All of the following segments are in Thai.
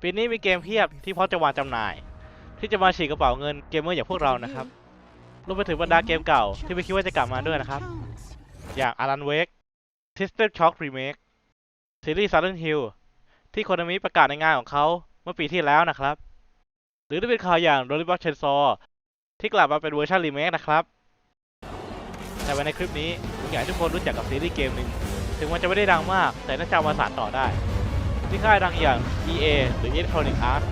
ปีนี้มีเกมเพียบที่พร้อมจะวางจำหน่าย ที่จะมาฉีกกระเป๋าเงินเกมเมอร์อย่างพวกเรานะครับรวมไปถึงบรรดาเกมเก่าที่ไม่คิดว่าจะกลับมาด้วยนะครับ อย่าง Alan Wake System Shock Remake ซีรีส์ Silent Hill ที่โคนามิประกาศในงานของเขาเมื่อปีที่แล้วนะครับ หรือได้เป็นข่าวอย่าง Rolling Block Chainsaw ที่กลับมาเป็นเวอร์ชันรีเมคนะครับแต่ว่าในคลิปนี้ผมอยากให้ทุกคนรู้จักกับซีรีส์เกมหนึ่งถึงมันจะไม่ได้ดังมาก แต่น่าจะเอามาสานต่อได้ ที่ค่ายดังอย่าง EA หรือ Electronic Arts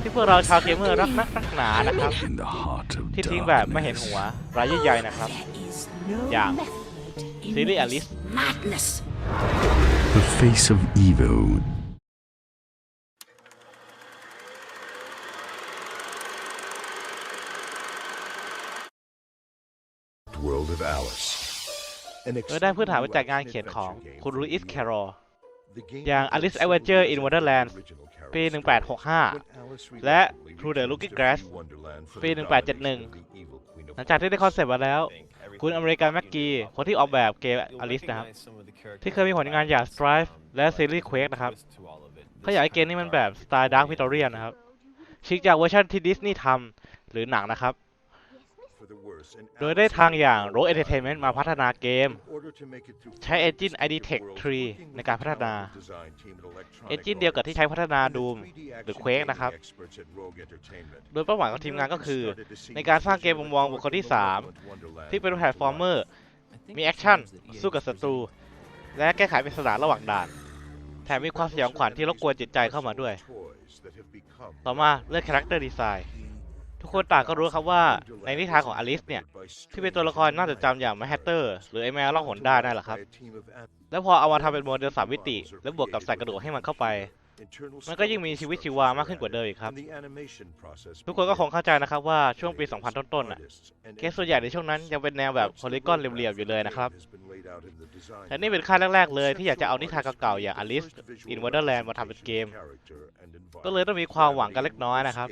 ที่พวกเราชาวเกมเมอร์รักนักรักหนานะครับ In the heart of ที่ทิ้งแบบไม่เห็นหัวรายใหญ่ๆนะครับ อย่างซีรีส์ Alice madness the face of evil. World of Alice. โดยได้พื้นฐานมาจากงานเขียนของคุณลุอิสแครอล อย่าง Alice Adventure in Wonderland ปี 1865 และ Through the Looking Glass ปี 1871 หลังจากที่ได้คอนเซปต์มาแล้ว คุณอเมริกันแม็กกี้ คนที่ออกแบบเกม Alice นะครับ ที่เคยมีผลงานอย่าง Strife และซีรีส์ Quake นะครับเขาอยากให้เกมนี้มันแบบสไตล์ Dark Victorian นะครับชิกจากเวอร์ชันที่ดิสนีย์ทำหรือหนังนะครับ โดยได้ทางอย่าง Rogue Entertainment มาพัฒนาเกม ใช้ Engine ID Tech 3 ในการพัฒนา Engine เดียวกับที่ใช้พัฒนา Doom หรือ Quake นะครับ โดยเป้าหมายของทีมงานก็คือ ในการสร้างเกมมุมมองบุคคลที่ 3 ที่เป็นแพลตฟอร์มเมอร์ มีแอคชั่น สู้กับศัตรู และแก้ไขปริศนาระหว่างด่าน แถมมีความสยองขวัญที่รบกวนจิตใจเข้ามาด้วย ต่อมาเรื่อง Character Design ทุกคนต่างก็รู้ครับว่าในนิทานของอลิสเนี่ย ที่เป็นตัวละครน่าจะจำอย่างแมฮัตเตอร์ หรือไอแมวล่องหนได้นั่นแหละครับ แล้วพอเอามาทำเป็นโมเดลสามมิติ แล้วบวกกับใส่กระดูกให้มันเข้าไป มันก็ยิ่งมีชีวิตชีวามากขึ้นกว่าเดิมอีกครับ ทุกคนก็คงเข้าใจนะครับว่าช่วงปี 2000 ต้นๆน่ะเกมส่วนใหญ่ในช่วงนั้นยังเป็นแนวแบบโพลีกอนเรียบๆอยู่เลยนะครับ และนี่เป็นค่ายแรก ๆ เลยที่อยากจะเอานิทานเก่าๆอย่าง Alice in Wonderland มาทำเป็นเกม ก็เลยต้องมีความหวังกันเล็กน้อยนะครับ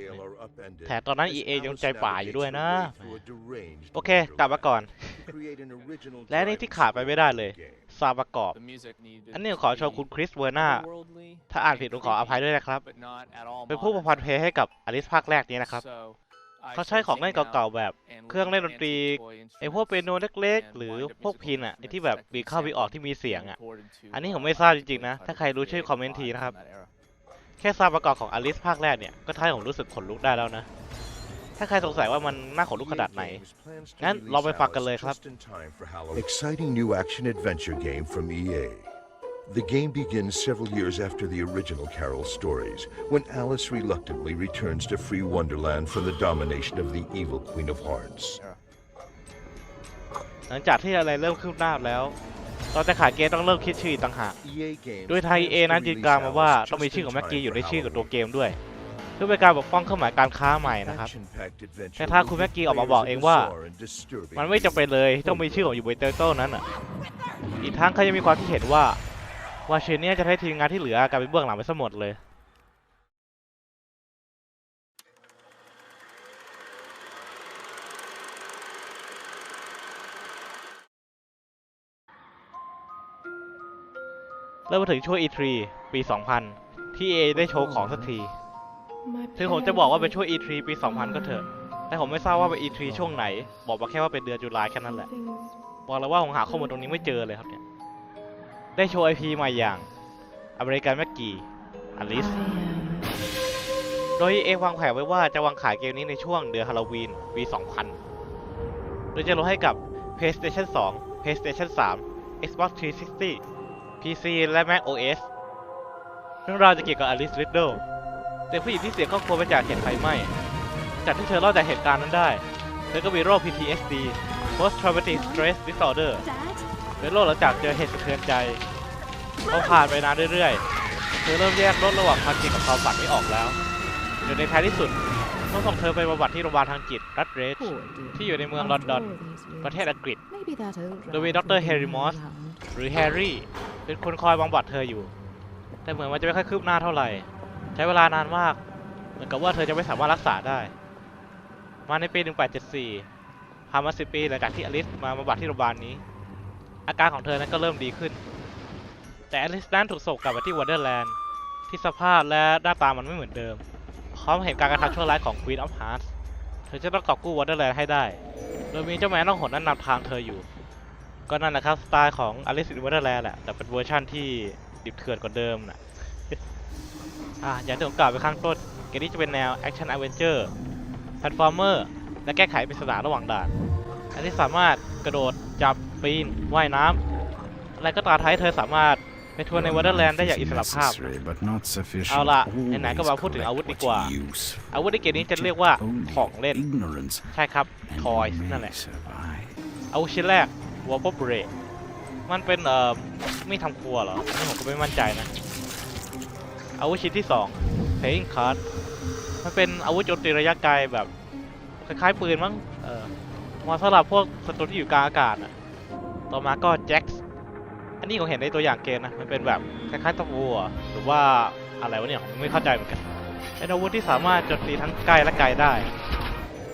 แถมตอนนั้น EA ยังใจป่าอยู่ด้วยนะ โอเค กลับมาก่อน และนี่ที่ขาดไปไม่ได้เลยซาวด์ประกอบ อันนี้ขอโชว์คุณคริสเวอร์นาถ้าอ่านผิดผมขออภัยด้วยนะครับ เป็นผู้ประพันธ์เพลงให้กับ Alice ภาคแรกนี้นะครับ เขาใช้ของเล่นเก่าๆแบบเครื่องเล่นดนตรีไอ้พวกเปียโนเล็กๆ หรือพวกพินอะไอ้ที่แบบบีบเข้าบีบออกที่มีเสียงอะ อันนี้ผมไม่ทราบจริงๆนะ ถ้าใครรู้ช่วยคอมเมนต์ทีนะครับ แค่ซาวด์ประกอบของ Alice ภาคแรกเนี่ย ก็ทำให้ผมรู้สึกขนลุกได้แล้วนะ ถ้าใครสงสัยว่ามันน่าขนลุกขนาดไหน งั้นลองไปฟังกันเลยครับ Exciting new action adventure game from EA. The game begins several years after the original Carol stories, when Alice reluctantly returns to free Wonderland from the domination of the evil Queen of Hearts. หลังจากที่อะไรเริ่มคืบหน้าแล้ว ตอนจะขายเกมต้องเริ่มคิดชื่ออีกต่างหาก EA Games โดยไทย EA นั้นยืนกลางมาว่าต้องมีชื่อของแม็กกี้อยู่ในชื่อกับตัวเกมด้วย เพื่อเป็นการปกป้องเครื่องหมายการค้าใหม่นะครับ Action-packed adventure แต่ถ้าคุณแม็กกี้ออกมาบอกเองว่า bizarre and disturbing มันไม่จำเป็นเลยต้องมีชื่อของอยู่บนเตอร์โต้นั้นอะ อีกทั้งเขายังมีความคิดเห็นว่า ว่าเชนเนี่ยจะให้ทีมงานที่เหลือกลายเป็นเบื้องหลังไปซะหมดเลย เริ่มมาถึงช่วง E3 ปี 2000 ที่ EA ได้โชว์ของสักที ถึงผมจะบอกว่าเป็นช่วง E3 ปี 2000 ก็เถอะ แต่ผมไม่ทราบว่าเป็น E3 ช่วงไหน บอกมาแค่ว่าเป็นเดือนจุลายแค่นั้นแหละ บอกเลยว่าผมหาข้อมูลตรงนี้ไม่เจอเลยครับเนี่ย ได้โชว์ IP ใหม่อย่างอเมริกันแม็กกี้อลิส โดย EA วางแผนไว้ว่าจะวางขายเกมนี้ในช่วงเดือนฮาโลวีนปี 2000 โดยจะลดให้กับ PlayStation 2 PlayStation 3 Xbox 360 PC และ Mac OS เรื่องราวจะเกี่ยวกับอลิสริดเดิลเด็กผู้หญิงที่เสียครอบครัวไปจากเหตุไฟไหม้ จากที่เธอรอดจากเหตุการณ์นั้นได้ เธอก็มีโรค PTSD Post Traumatic Stress Disorder เป็นโรคหลังจากเจอเหตุสะเทือนใจพอผ่านไปนานเรื่อยๆ เธอเริ่มแยกรถระหว่างความจริงกับความฝันไม่ออกแล้วจนในท้ายที่สุดต้องส่งเธอไปบำบัดที่โรงพยาบาลทางจิตรัฐเรดที่อยู่ในเมืองลอนดอน ประเทศอังกฤษ โดยมีดรแฮร์ริมอสหรือแฮร์รี่เป็นคนคอยบำบัดเธออยู่ แต่เหมือนมันจะไม่ค่อยคืบหน้าเท่าไหร่ ใช้เวลานานมาก เหมือนกับว่าเธอจะไม่สามารถรักษาได้ มาในปี 1874ผ่านมา10 ปีหลังจากที่อลิสมาบำบัดที่โรงพยาบาลนี้ อาการของเธอนั้นก็เริ่มดีขึ้น แต่อลิสนั้นถูกส่งกลับมาที่วันเดอร์แลนด์ที่สภาพและหน้าตามันไม่เหมือนเดิม พร้อมเห็นการกระทำชั่วร้ายของ Queen of Hearts เธอจะต้องกอบกู้วอเตอร์แลนด์ให้ได้ โดยมีเจ้าแม่น้องหนนั้นนำทางเธออยู่ ก็นั่นนะครับสไตล์ของ Alice in Wonderland แหละ แต่เป็นเวอร์ชั่นที่ดิบเถื่อนกว่าเดิมนะอะอย่างที่ผมกล่าวไปข้างต้น เกมนี้จะเป็นแนว Action Adventure Platformer และแก้ไขปริศนาระหว่างด่าน อันนี้สามารถกระโดดจับ ปีน ว่ายน้ำอะไรก็ตามท้ายเธอสามารถไปทัวร์ในวอเตอร์แลนด์ได้อย่างอิสระภาพ Necessary, but not sufficient. เอาล่ะ Always ไหนๆก็มาพูดถึงอาวุธดี collect กว่า what you use. อาวุธในเกมนี้จะเรียกว่า Only ของเล่น Ignorance ใช่ครับ and Toys you นั่น may แหละ survive. อาวุธชิ้นแรก w a r p b r a d มันเป็นเอ่อไม่ทำครัวเหรออันนี่ผมก็ไม่มั่นใจนะ อาวุธชิ้นที่2 Playing Card มันเป็นอาวุธโจมตีระยะไกลแบบคล้ายๆปืนมั้งเออมาสำหรับพวกศัตรูที่อยู่กลางอากาศนะ ต่อมาก็ Jax อันนี้ผมเห็นในตัวอย่างเกมนะ มันเป็นแบบคล้ายๆตะปูอะหรือว่าอะไรวะเนี่ย ผมไม่เข้าใจเหมือนกันเป็นอาวุธที่สามารถโจมตีทั้งใกล้และไกลได้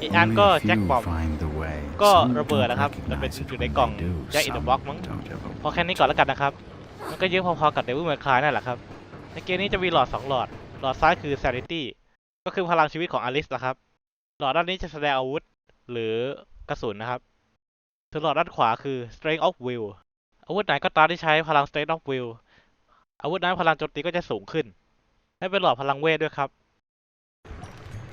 อีกอัน Only ก็ a แจ็ค few บอม find the way. ก็ Some ระเบิด don't นะครับจะเป็น recognize it อยู่ใน when กล่อง they do. Jack in the Some Box มั้ง don't ever พอแค่นี้ก่อนแล้วกันนะครับ มันก็เยอะพอๆกับ Devil May Cry นั่นแหละครับ ในเกมนี้จะมีหลอด 2 หลอด หลอดซ้ายคือ Sanity ก็คือพลังชีวิตของอลิสนะครับ หลอดด้านนี้จะแสดงอาวุธหรือกระสุนนะครับ ส่วนหลอดด้านขวาคือ Strength of Will อาวุธไหนก็ตามที่ใช้พลัง Strength of Will อาวุธนั้นพลังโจมตีก็จะสูงขึ้น และเป็นหลอดพลังเวทด้วยครับ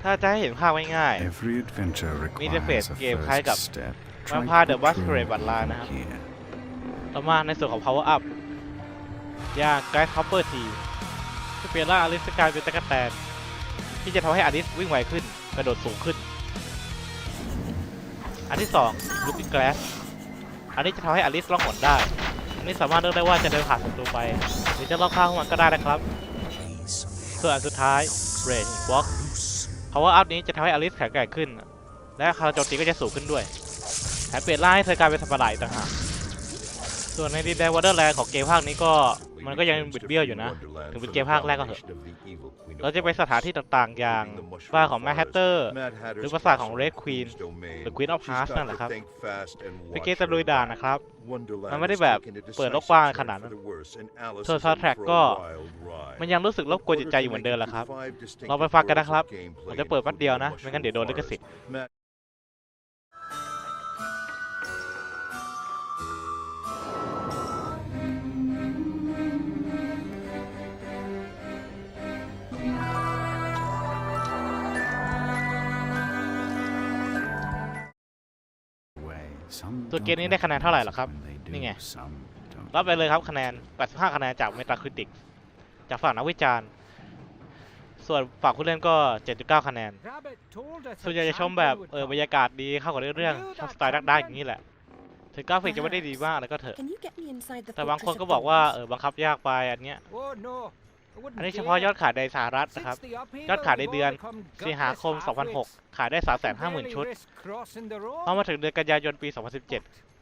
ถ้าจะให้เห็นภาพง่าย Every adventure มีเดฟเฟส requires a เกมคล้ายกับ first step. มา Try พา to The Masquerade prove Bloodline นะครับ here. ๆต่อมาในส่วนของ Power Up อย่าง Guide Hopper T ที่เปลี่ยนร่างอลิสกลายเป็นตะกั่แตนที่จะทำให้อลิสวิ่งไวขึ้นกระโดดสูงขึ้น อันที่2 Looking Glass อันนี้จะทำให้อลิสล่องหนได้อันนี้สามารถเลือกได้ว่าจะเดินผ่านศัตรูไป หรือจะล่องข้ามพวกมันก็ได้นะครับส่วนอันสุดท้าย Range Walk Power Up นี้จะทำให้อลิสแข็งแกร่งขึ้น และพลังโจมตีก็จะสูงขึ้นด้วยแถมเปลี่ยนร่างให้เธอกลายเป็นสัตว์ประหลาดต่างหากส่วนในดินแดนวอเตอร์แลนด์ของเกมภาคนี้ก็ มันก็ยังบิดเบี้ยวอยู่นะ ถึงเป็นเกมภาคแรกก็เถอะ เราจะไปสถานที่ต่างๆ อย่างบ้านของแมทแฮตเตอร์ หรือปราสาทของ Red Queen หรือ Queen of Hearts นั่นแหละครับเป็นเกมตะลุยด่านนะครับ มันไม่ได้แบบเปิดโลกกว้างขนาดนั้นส่วน soundtrack ก็ มันยังรู้สึกรบกวนจิตใจอยู่เหมือนเดิมแหละครับ เราไปฟังกันนะครับผมจะเปิดแป๊บเดียวนะ ไม่งั้นเดี๋ยวโดนลิขสิทธิ์ ตัวเก don't มนี้ได้คะแนนเท่าไหร่เหรอครับ when they do, นี่ไง some don't. รับไปเลยครับคะแนน 85 คะแนนจาก Metacritic จากฝั่งนักวิจารณ์ ส่วนฝั่งผู้เล่นก็ 7.9 คะแนน ส่วนใหญ่จะชมแบบเออบรรยากาศดีเข้ากับเรื่องชอบสไตล์ดักๆอย่างนี้แหละ ถึงกราฟิกจะไม่ได้ดีมากแล้วก็เถอะ แต่บางคนก็บอกว่าเออบังคับยากไปอันเนี้ย อันนี้เฉพาะยอดขายในสหรัฐนะครับ ยอดขายในเดือนสิงหาคม 2006 ขายได้ 350,000 ชุดพอมาถึงเดือนกันยายนปี 2017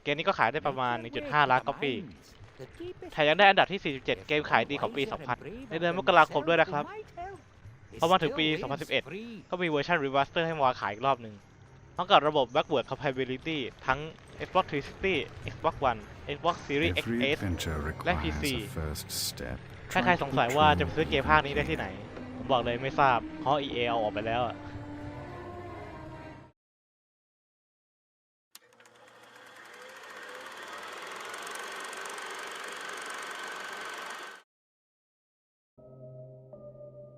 เกมนี้ก็ขายได้ประมาณ 1.5 ล้านก๊อปปี้แถมยังได้อันดับที่ 47 เกมขายดีของปี 2000 ในเดือนมกราคมด้วยนะครับ พอมาถึงปี 2011 ก็มีเวอร์ชันรีมาสเตอร์ให้มาวางขายอีกรอบหนึ่งพร้อมกับระบบ backward compatibility ทั้ง Xbox 360 Xbox One Xbox Series Every XS adventure และ requires PC a first step. ถ้าใครสงสัยว่าจะไปซื้อเกมภาคนี้ได้ที่ไหน ผมบอกเลยไม่ทราบเพราะ EA เอาออกไปแล้วอะ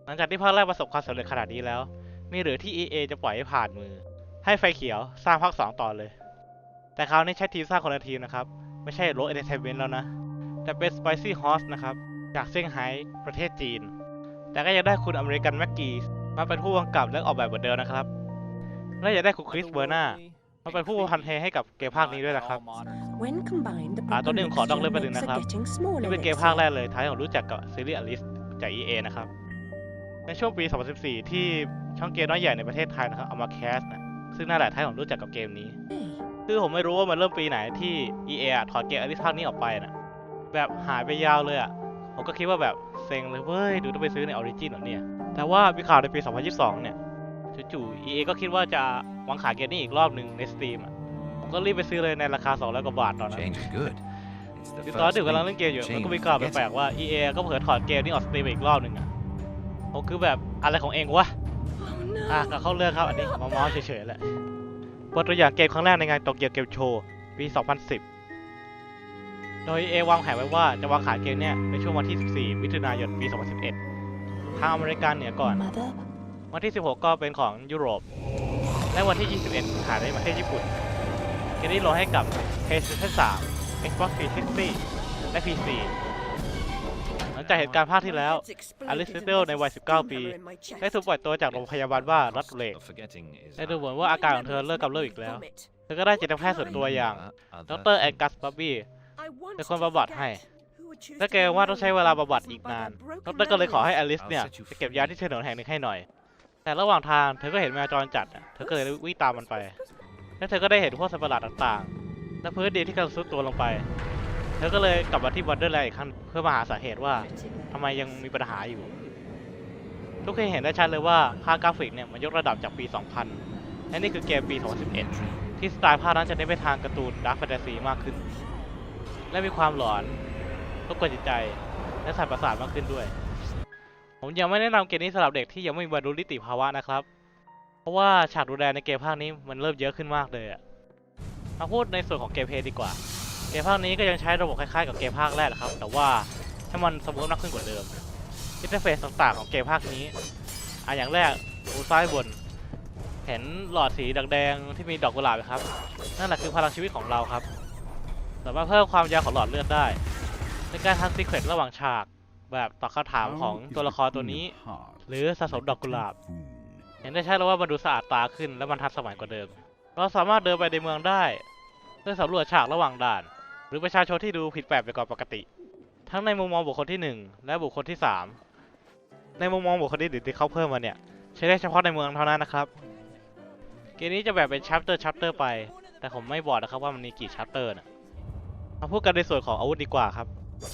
หลังจากที่ภาคแรกประสบความสำเร็จขนาดนี้แล้ว มีหรือที่ EA จะปล่อยให้ผ่านมือ ให้ไฟเขียวสร้างภาค2ต่อเลย แต่คราวนี้ใช้ทีมสร้างคนละทีมนะครับ ไม่ใช่โร e เอ t e r t a i n m e n t แล้วนะ แต่เป็น Spicy Horse นะครับ จากเซี่ยงไฮ้ประเทศจีน แต่ก็ยังได้คุณอเมริกันแม็กกี้มาเป็นผู้กำกับและออกแบบเหมือนเดิมนะครับ และยังได้คุณคริสเบอร์นามาเป็นผู้พันเทให้กับเกมภาคนี้ด้วยนะครับอ่าตัวนี้ผมขอนอกเรื่องไปหนึ่งนะครับ นี่นี่เป็เป็นนเกเกมมภาภาคคแรแรกกเลยท้ายของรู้จักกับซีรีส์อลิสจาก EA นะครับ ในช่วงปี 2014 ที่ช่องเกมน้อยใหญ่ในประเทศไทยนะครับเอามาแคสนะซึ่งน่าแหละท้ายของรู้จักกับเกมนี้ คือผมไม่รู้ว่ามันเริ่มปีไหนที่ EA อะถอดเกมอลิสภาคนี้ออกไปนะแบบหายไปยาวเลยอะ ผมก็คิดว่าแบบเซ็งเลยเว้ย ดูต้องไปซื้อในออริจินเหรอเนี่ย แต่ว่ามีข่าวในปี 2022 เนี่ยจู่ๆ EA ก็คิดว่าจะวางขายเกมนี้อีกรอบหนึ่งใน Steam อะ ผมก็รีบไปซื้อเลยในราคา 200 กว่าบาทตอนนั้น Change is good. It's the คือตอน first ที่ผมกำลัง leap. เล่นเกมอยู่ มัน Change ก็มีข่าว gets แปลกๆว่า EA ก็เผยถอดเกมนี้ออกสตรีมอีกรอบหนึ่งอะผมคือแบบอะไรของเองวะ อะก็เข้าเรื่องครับอันนี้มอมอเฉยๆแหละเปิดตัวอย่างเกมครั้งแรกในงานโตเกียวเกมโชว์ปี 2010 โดยเอวางแผนไว้ว่าจะวางขายเกมเนี่ยในช่วงวันที่ 14 มิถุนายน ปี 2011 ทางอเมริกันเหนือก่อน Mother, วันที่ 16 ก็เป็นของยุโรป และวันที่ 21 ขายในประเทศญี่ปุ่น เกมนี้ลงให้กับ PlayStation 3 Xbox 360 และ PC หลังจากเหตุการณ์ภาคที่แล้ว Alice Riddle ในวัย 19 ปี ได้ถูกปล่อยตัวจากโรงพยาบาลบ้ารัดเลกได้ดูเหมือนว่าอาการของเธอเลิกกำเริบอีกแล้ว เธอก็ได้จิตแพทย์ส่วนตัวอย่าง ดรแองกัสบับบี้ เป็นคนบำบัดให้ถ้าเกรงว่าต้องใช้เวลาบำบัดอีกนานดรก็เลยขอให้อลิสเนี่ยไปเก็บยาที่ถนนแห่งหนึ่งให้หน่อย แต่ระหว่างทางเธอก็เห็นแมวจรจัดอะเธอก็เลยวิ่งตามมันไป และเธอก็ได้เห็นพวกสัตว์ประหลาดต่างๆ และพื้นดินที่กำลังซุดตัวลงไป เธอก็เลยกลับมาที่วันเดอร์แลนด์อีกครั้งเพื่อมาหาสาเหตุว่าทำไมยังมีปัญหาอยู่ ทุกคนเห็นได้ชัดเลยว่าภาพกราฟิกเนี่ยมันยกระดับจากปี 2000 และนี่คือเกมปี 2011 ที่สไตล์ภาพนั้นจะเน้นไปทางการ์ตูนดาร์คแฟนตาซีมากขึ้น และมีความหลอนรบกวนจิตใจ และสั่นประสาทมากขึ้นด้วย ผมยังไม่แนะนำเกมนี้สำหรับเด็กที่ยังไม่มีบรรลุนิติภาวะนะครับ เพราะว่าฉากดูแลในเกมภาคนี้มันเริ่มเยอะขึ้นมากเลยอะมาพูดในส่วนของเกมเพลย์ดีกว่า เกมภาคนี้ก็ยังใช้ระบบคล้ายๆกับเกมภาคแรกแหละครับ แต่ว่าให้มันสมูทมากขึ้นกว่าเดิมอินเทอร์เฟซต่างๆของเกมภาคนี้อะอย่างแรกดูซ้ายบน เห็นหลอดสีแดงๆที่มีดอกกุหลาบไหมครับ นั่นแหละคือพลังชีวิตของเราครับ สามารถเพิ่มความยาวของหลอดเลือดได้ ในการทำซีเครตระหว่างฉาก แบบตอบคำถามของตัวละครตัวนี้ หรือสะสมดอกกุหลาบ เห็นได้ชัดเลยว่ามันดูสะอาดตาขึ้นและมันทันสมัยกว่าเดิม เราสามารถเดินไปในเมืองได้เพื่อสำรวจฉากระหว่างด่าน หรือประชาชนที่ดูผิดแปลกไปกว่าปกติ ทั้งในมุมมองบุคคลที่หนึ่งและบุคคลที่สามในมุมมองบุคคลที่หนึ่งที่เขาเพิ่มมาเนี่ย ใช้ได้เฉพาะในเมืองเท่านั้นนะครับ เกมนี้จะแบ่งเป็นชัปเตอร์ชัปเตอร์ไป แต่ผมไม่บอกนะครับว่ามันมีกี่ชัปเตอร์นะ มาพูดกันในส่วนของอาวุธดีกว่าครับ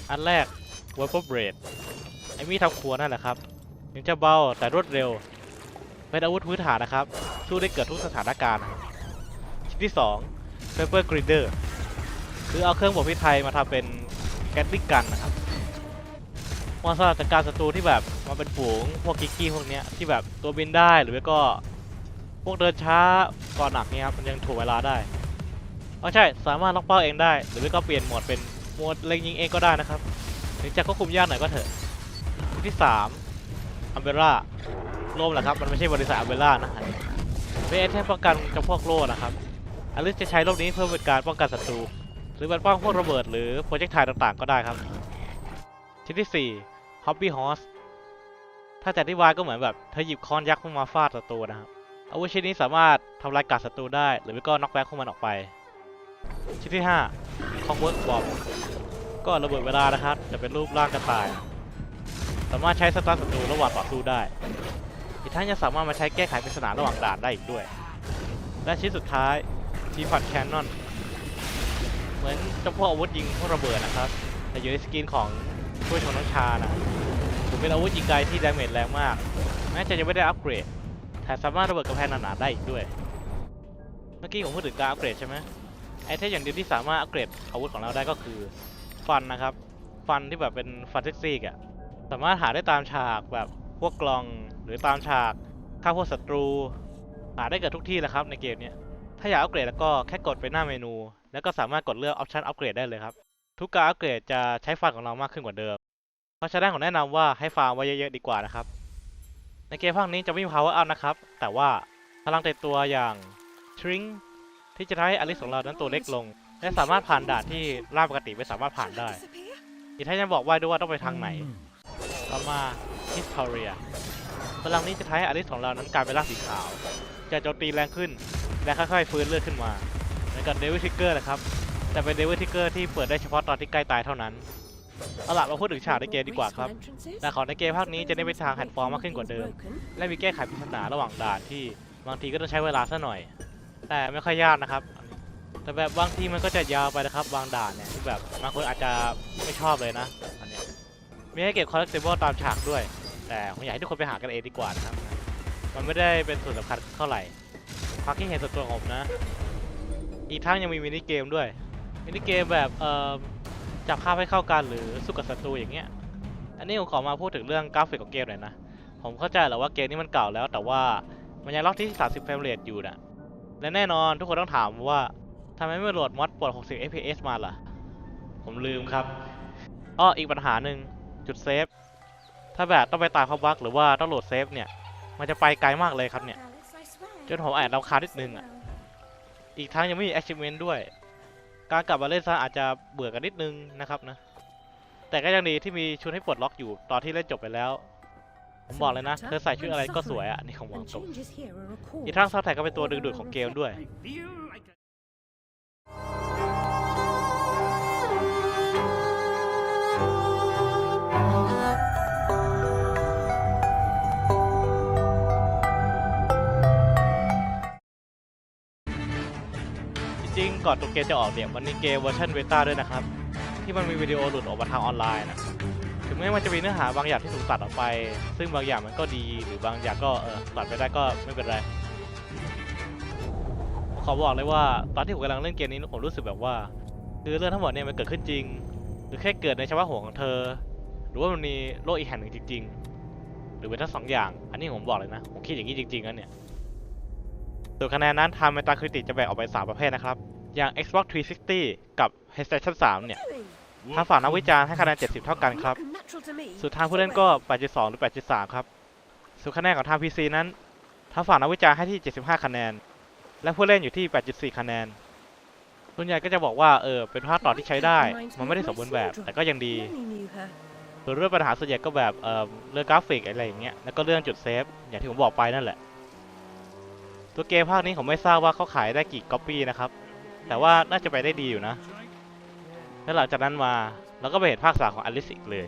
อันแรก Weapon Blade ไอ้มีดทำครัวนั่นแหละครับถึงจะเบาแต่รวดเร็ว เป็นอาวุธพื้นฐานนะครับ สู้ได้เกิดทุกสถานการณ์ ชิ้นที่ 2 Pepper Grinder คือเอาเครื่องบดพิษไทยมาทำเป็นแก๊สลิกันนะครับมาสำหรับจัดการศัตรูที่แบบมาเป็นฝูงพวกกิกกี้พวกเนี้ยที่แบบตัวบินได้หรือไม่ก็พวกเดินช้าก่อนหนักเนี่ยครับมันยังถ่วงเวลาได้ อ๋อใช่ สามารถล็อกเป้าเองได้ หรือไม่ก็เปลี่ยนโหมดเป็นโหมดเล็งยิงเองก็ได้นะครับ ถึงจะควบคุมยากหน่อยก็เถอะที่3อัมเบร่าโล่มแหละครับ มันไม่ใช่บริษัทอัลเบล่านะเป็นไอเทมป้องกันจำพวกโล่นะครับอลิสจะใช้โล่มนี้เพื่อเป็นการป้องกันศัตรู หรือเปัดป้องพวกระเบิดหรือโปรเจกต์ไทยต่างๆ ก็ได้ครับ ชิ้นที่4 Hobby Horse ถ้าจะอธิบายก็เหมือนแบบเธอหยิบค้อนยักษ์ขึ้นมาฟาดศัตรูนะครับอาวุธชิ้นนี้สามารถทำลายกาดศัตรูได้ หรือไม่ก็น็อกแบ็คของมันออกไป ชิ้นที่5 Convert Bomb ก็ระเบิดเวลานะครับ จะเป็นรูปร่างกระต่าย สามารถใช้สตาร์ศัตรูระหว่างต่อสู้ได้ อีกทั้งยังสามารถมาใช้แก้ไขปริศนาระหว่างด่านได้อีกด้วย และชิ้นสุดท้ายทีฟัดแคนนอนเหมือนเจ้าพวกอาวุธยิงพวกระเบิดนะครับ แต่อยู่ในสกินของช่วยชนน้องชานะถือเป็นอาวุธยิงไกลที่ดาเมจแรงมาก แม้จะยังไม่ได้อัปเกรดแต่สามารถระเบิดกำแพงหนาๆได้อีกด้วย เมื่อกี้ผมพูดถึงการอัปเกรดใช่ไหม ไอเทมอย่างเดียวที่สามารถอัปเกรดอาวุธของเราได้ก็คือฟันนะครับ ฟันที่แบบเป็นฟันเซ็กซี่อะสามารถหาได้ตามฉากแบบพวกกลองหรือตามฉากฆ่าพวกศัตรู หาได้เกิดทุกที่แหละครับในเกมเนี้ยถ้าอยากอัปเกรดแล้วก็แค่กดไปหน้าเมนู แล้วก็สามารถกดเลือกออปชันอัปเกรดได้เลยครับ ทุกการอัปเกรดจะใช้ฟันของเรามากขึ้นกว่าเดิม เพราะฉะนั้นผมแนะนำว่าให้ฟาร์มไว้เยอะๆดีกว่านะครับ ในเกมภาคนี้จะไม่มี power up นะครับ แต่ว่าพลังเติดตัวอย่าง shrink ที่จะทำให้อลิสของเรานั้นตัวเล็กลง และสามารถผ่านด่านที่ล่าปกติไม่สามารถผ่านได้อีกทั้งยังบอกไว้ด้วยว่าต้องไปทางไหนต่อมา Historia พลังนี้จะทำให้อลิสของเรานั้นกลายเป็นร่างสีขาว จะโจมตีแรงขึ้น และค่อยๆฟื้นเลือดขึ้นมาเหมือนกับเดวิลทิกเกอร์นะครับ แต่เป็นเดวิลทิกเกอร์ที่เปิดได้เฉพาะตอนที่ใกล้ตายเท่านั้นเอาล่ะมาพูดถึงฉากในเกมดีกว่าครับแต่ของในเกมภาคนี้จะได้นไปทางแพลตฟอร์มมากขึ้นกว่าเดิม และมีแก้ไขปริศนาระหว่างด่านที่บางทีก็ต้องใช้เวลาซะหน่อย แต่ไม่ค่อยยากนะครับ แต่แบบบางทีมันก็จะยาวไปนะครับบางด่านเนี่ยที่แบบบางคนอาจจะไม่ชอบเลยนะอันเนี้ยมีให้เก็บ collectible ตามฉากด้วย แต่ผมอยากให้ทุกคนไปหากันเองดีกว่านะครับ มันไม่ได้เป็นส่วนสำคัญเท่าไหร่พักที่เห็นส่วนตัวผมนะ อีกทั้งยังมีมินิเกมด้วยมินิเกมแบบเอ่อจับภาพให้เข้ากันหรือสู้กับศัตรูอย่างเงี้ย อันนี้ผมขอมาพูดถึงเรื่องกราฟิกของเกมหน่อยนะผผมเข้าใจแหละว่าเกมนี้มันเก่าแล้ว แต่ว่ามันยังล็อกที่ 30 เฟรมเรทอยู่นะ และแน่นอนทุกคนต้องถามว่าทำไมไม่โหลดมอดปลด 60 fps มาล่ะ ผมลืมครับอ้ออีกปัญหาหนึ่งจุดเซฟ ถ้าแบบต้องไปตายเพราบักหรือว่าต้องโหลดเซฟเนี่ย มันจะไปไกลมากเลยครับเนี่ย จนผมแอบรำคาญนิดนึงอะอีกทั้งยังไม่มี achievement ด้วย การกลับมาเล่นซะอาจจะเบื่อกันนิดนึงนะครับนะ แต่ก็ยังดีที่มีชุดให้ปลดล็อกอยู่ตอนที่เล่นจบไปแล้ว ผมบอกเลยนะ เธอใส่ชุดอะไรก็สวยอะนี่ของวางตรงอีกทั้งซาวแท็กก็เป็นตัวดึงดูดของเกมด้วยจริงก่อนตัวเกมจะออกเนี่ยมันมีเกมเวอร์ชันเบต้าด้วยนะครับ ที่มันมีวิดีโอหลุดออกมาทางออนไลน์นะ งแม้มันจะมีเนื้อหาบางอย่างที่ถูกตัดออกไป ซึ่งบางอย่างมันก็ดีหรือบางอย่างก็เออตัดไปได้ก็ไม่เป็นไรผมขอบอกเลยว่าตอนที่ผมกำลังเล่นเกมนี้ผมรู้สึกแบบว่า คือเรื่องทั้งหมดเนี่ยมันเกิดขึ้นจริง หรือแค่เกิดในเฉพาะหัวของเธอ หรือว่ามันมีโลกอีกแห่งหนึ่งจริง ๆ หรือเป็นทั้งสองอย่าง อันนี้ผมบอกเลยนะ ผมคิดอย่างนี้จริงๆนะเนี่ยส่วนคะแนนนั้นทาง Metacritic จะแบ่งออกเป็น3ประเภทนะครับ อย่าง Xbox 360 กับ PlayStation 3 เนี่ยทางฝั่งนักวิจารณ์ให้คะแนน 70 เท่ากันครับ ส่วนทางผู้เล่นก็ 8.2 หรือ 8.3 ครับ ส่วนคะแนนของทาง PC นั้นทางฝั่งนักวิจารณ์ให้ที่ 75 คะแนน และผู้เล่นอยู่ที่ 8.4 คะแนนส่วนใหญ่ก็จะบอกว่าเออเป็นภาคต่อที่ใช้ได้ มันไม่ได้สมบูรณ์แบบ แต่ก็ยังดีส่วนเรื่องปัญหาส่วนใหญ่ก็แบบเออเรื่องกราฟิกอะไรอย่างเงี้ย แล้วก็เรื่องจุดเซฟ อย่างที่ผมบอกไปนั่นแหละ ตัวเกมภาคนี้ผมไม่ทราบว่าเขาขายได้กี่ก๊อปปี้นะครับ แต่ว่าน่าจะไปได้ดีอยู่นะ แล้วหลังจากนั้นมาเราก็ไปเห็นภาคสามของอลิสอีกเลย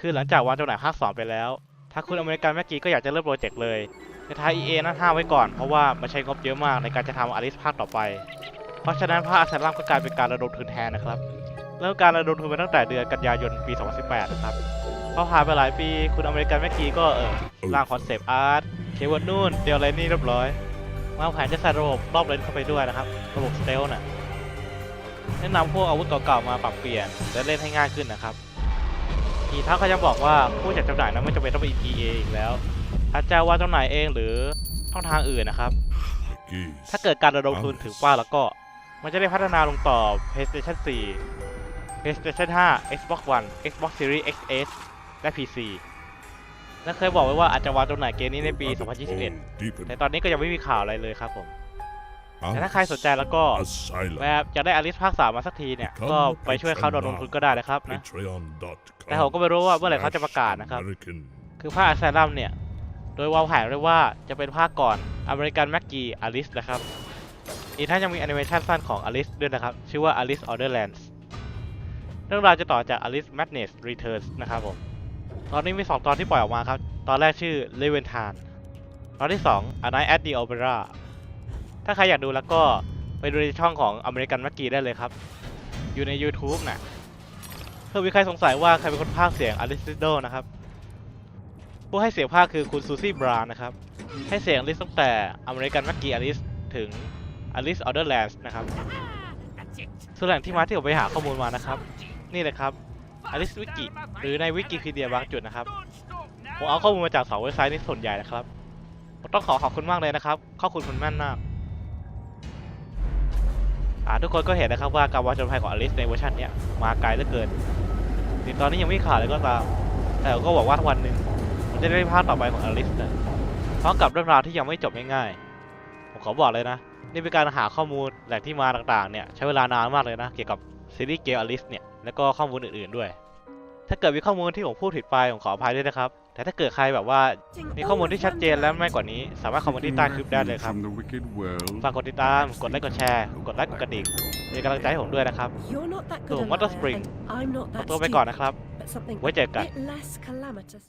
คือหลังจากวางจำหน่ายภาค2ไปแล้ว ถ้าคุณอเมริกันเมื่อกี้ก็อยากจะเริ่มโปรเจกต์เลยแต่ทาง EA นั้นห้ามไว้ก่อน เพราะว่ามันใช้งบเยอะมากในการจะทำอลิสภาคต่อไป เพราะฉะนั้นภาคอาซาลัมก็กลายเป็นการระดมทุนแทนนะครับ เริ่มการระดมทุนไปตั้งแต่เดือนกันยายนปี 2018 นะครับพอผ่านไปหลายปีคุณอเมริกันเมื่อกี้ก็เออร่างคอนเซปต์อาร์ตเขียนบทนู่นเดียวอะไรนี่เรียบร้อยวางแผนจะใส่ระบบรอบเลนเข้าไปด้วยนะครับ ระบบสเตลน่ะแนะนำพวกอาวุธเก่าๆมาปรับเปลี่ยนและเล่นให้ง่ายขึ้นนะครับ อีกทั้งเขายังบอกว่าผู้จัดจำหน่ายนั้นไม่จำเป็นต้องเป็น EA อีกแล้วถ้าจะว่าจำหน่ายเองหรือช่องทางอื่นนะครับ ถ้าเกิดการระดมทุนถึงเป้าแล้วก็ มันจะได้พัฒนาลงต่อ PlayStation 4 PlayStation 5 Xbox One Xbox Series XS และ PC และเคยบอกไว้ว่าอาจจะวางจำหน่ายเกมนี้ในปี 2021 แต่ตอนนี้ก็ยังไม่มีข่าวอะไรเลยครับผม แต่ถ้าใครสนใจแล้วก็แบบอยากได้อลิสภาค3มาสักทีเนี่ย ก็ไปช่วยเขาระดมทุนก็ได้นะครับนะ แต่ผมก็ไม่รู้ว่าเมื่อไหร่เขาจะประกาศนะครับ คือภาค a ซ y ลัมเนี่ย โดยวางแผนไว้ว่าจะเป็นภาคก่อนอเมริกันแม็กกี้อลิสนะครับอีกทั้งยังมีแอนิเมชันสั้นของอลิสด้วยนะครับ ชื่อว่า Alice Borderlands เรื่องราวจะต่อจาก Alice Madness Returns นะครับผม ตอนนี้มี 2 ตอนที่ปล่อยออกมาครับ ตอนแรกชื่อ Levantine ตอนที่ 2 A Night at the Opera ถ้าใครอยากดูแล้วก็ไปดูในช่องของอเมริกันม็กกี้ได้เลยครับ อยู่ใน YouTube นะเพื่อมีใครสงสัยว่าใครเป็นคนพากเสียงอลิส d o นะครับ ผู้ให้เสียงภาคคือคุณซูซี่บราวน์นะครับ ให้เสียงอลิสตั้งแต่อเมริกันม็กกี้อลิสถึงอลิสออเดอร์แลนด์นะครับส่วนแหล่งที่มาที่ผมไปหาข้อมูลมานะครับ นี่เลยครับอลิสวิกิหรือในวิกิพีเดียบางจุดนะครับผมเอาข้อมูลมาจากสองเว็บไซต์นี้ส่วนใหญ่นะครับ ต้องขอขอบคุณมากเลยนะครับข้อคุณคุณแม่นมาก อ่าทุกคนก็เห็นนะครับว่าการวาจำภัยของอลิสในเวอร์ชันนี้มาไกลเหลือเกินถึงตอนนี้ยังไม่ขาดเลยก็ตาม แต่ก็หวังว่าวันหนึ่งมันจะได้ภาคต่อไปของอลิสนะพร้อมกับเรื่องราวที่ยังไม่จบง่ายๆผมขอบอกเลยนะ นี่เป็นการหาข้อมูลแหล่งที่มาต่างๆเนี่ยใช้เวลานานมากเลยนะ เกี่ยวกับซีรีส์เกมอลิสเนี่ยแล้วก็ข้อมูลอื่นๆด้วย ถ้าเกิดมีข้อมูลที่ผมพูดผิดไปผมขออภัยด้วยนะครับ แต่ถ้าเกิดใครแบบว่ามีข้อมูลที่ชัดเจนและไม่กว่านี้ สามารถคอมเมนต์ที่ใต้คลิปได้เลยครับ From the wicked world. ฝากกดติดตาม กดไลค์ กดแชร์ กดไลค์ กดกระดิ่งเป็นกำลังใจให้ผมด้วยนะครับ You're not that So, good a Mother liar, Spring. and I'm not ขอ that ตัวไปก่อน stupid, นะครับ but something ไว้เจอกัน